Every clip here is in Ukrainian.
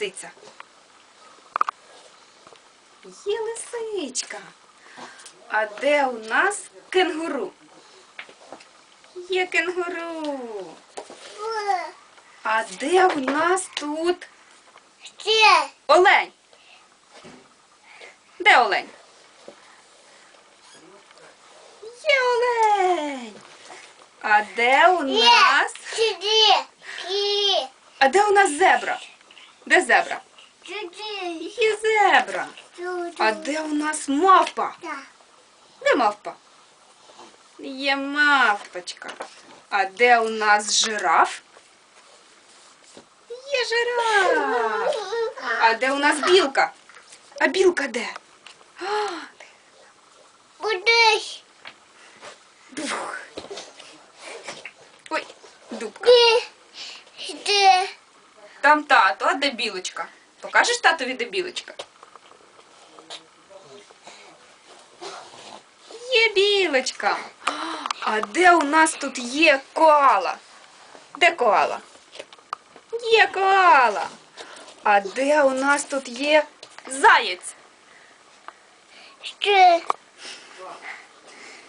лисиця? Є лисичка. А де у нас кенгуру? Є кенгуру. А де у нас тут олень? Де олень? Є олень. А де у нас? А де у нас зебра? Де зебра? Є зебра. А де у нас мавпа? Де мавпа? Є мавпочка. А де у нас жираф? Є жираф. А де у нас білка? А білка де? Будеш. Ой, дубка. Там тато, а де білочка? Покажеш татові, де білочка? Є білочка. А де у нас тут є коала? Де коала? Є коала. А де у нас тут є заєць? Ще.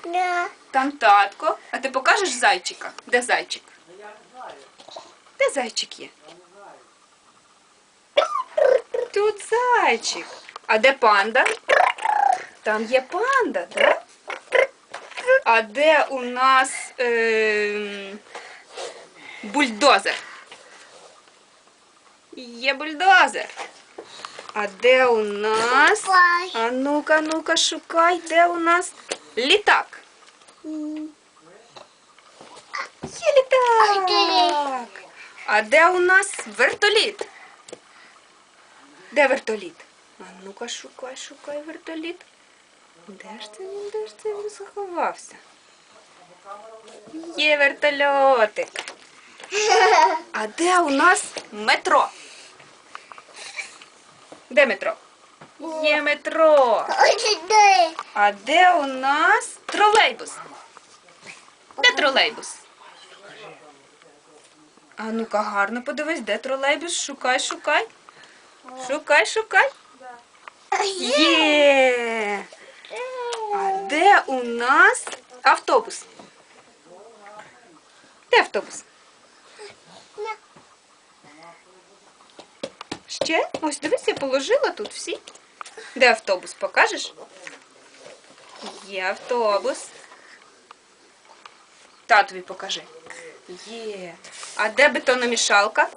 Да. Там татко. А ти покажеш зайчика? Де зайчик? Де зайчик є? Тут зайчик. А де панда? Там є панда, так? А де у нас ем, бульдозер? Є бульдозер. А де у нас? А ну-ка, ну-ка, шукай, де у нас літак? Є літак. А де у нас вертоліт? Де вертоліт? А ну-ка, шукай, шукай вертоліт. Де ж це він, де ж це він заховався? Є вертольотик. А де у нас метро? Де метро? Є метро. А де у нас тролейбус? Де тролейбус? А ну-ка гарно подивись, де тролейбус? Шукай, шукай. Шукай, шукай. Є. А де у нас автобус? Де автобус? Ще? Ось дивись, я положила тут всі. Де автобус? Покажеш? Є автобус. Татові покажи. Є. А де бетономішалка?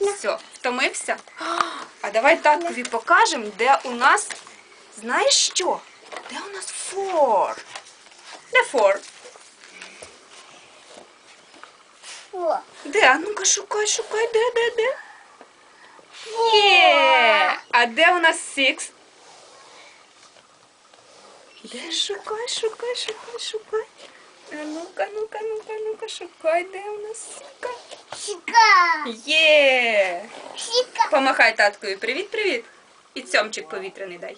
Все, втомився? А давай таткові покажемо, де у нас. Знаєш що? Де у нас фор? Де фор? О. Де? А ну-ка шукай, шукай, де, де, де? Є! А де у нас сікс? Де шукай, шукай, шукай, шукай. А ну-ка, ну-ка, ну-ка, ну-ка, шукай, де у нас сіка? Сіка. Є! Помахай таткою Привіт, привіт. І цьомчик повітряний дай.